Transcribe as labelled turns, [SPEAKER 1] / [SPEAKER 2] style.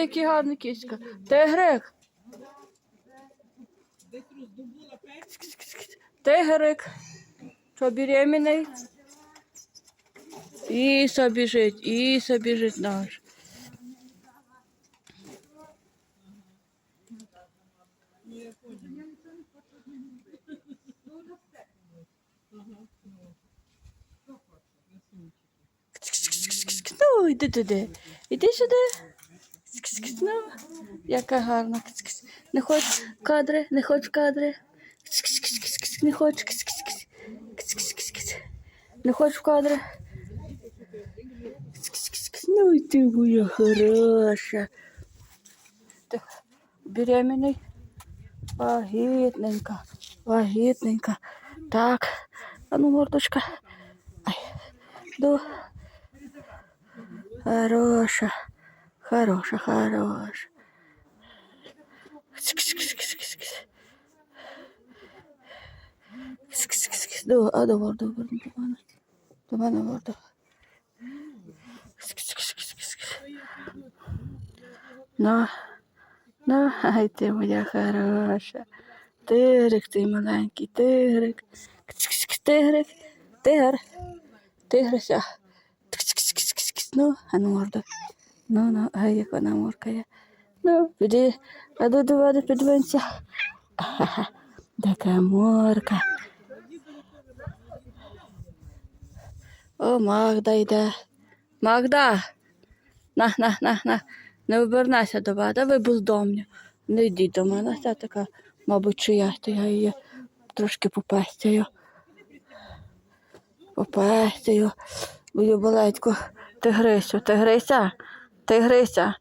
[SPEAKER 1] який гарний кіська. Тигрик. Тигрик. Що беременний? Іса біжить, Іса біжить наш. Ну, йди туди. Іди сюди. Ну, яка гарна. Не хочеш кадри, не хочеш кадри. Не хочеш. Не хочеш в кадри. Ну і ти моя хороша. Ти беременний. Вагітненька, вагітненька. Так, а ну мордочка. Ай, до. Хороша, хороша, хороша. До, а до морду, до мене. До мене морду. Ну, ну, ай ти моя хороша. Тигрик, ти маленький тигрик. Тигрик, тигр, тигрися. Ну, а ну морда. Ну, ну, ай, як вона моркає. Ну, піди, а до води підвинься. Така морка. О, Магда йде. Магда. На, на, на, на. Не обернайся до води, ви бездомні. Не йдіть до мене. Це така, мабуть, чия, то я її трошки попестю. Попестю. Бою балетьку. Тигрисю, тигрися, тигрися.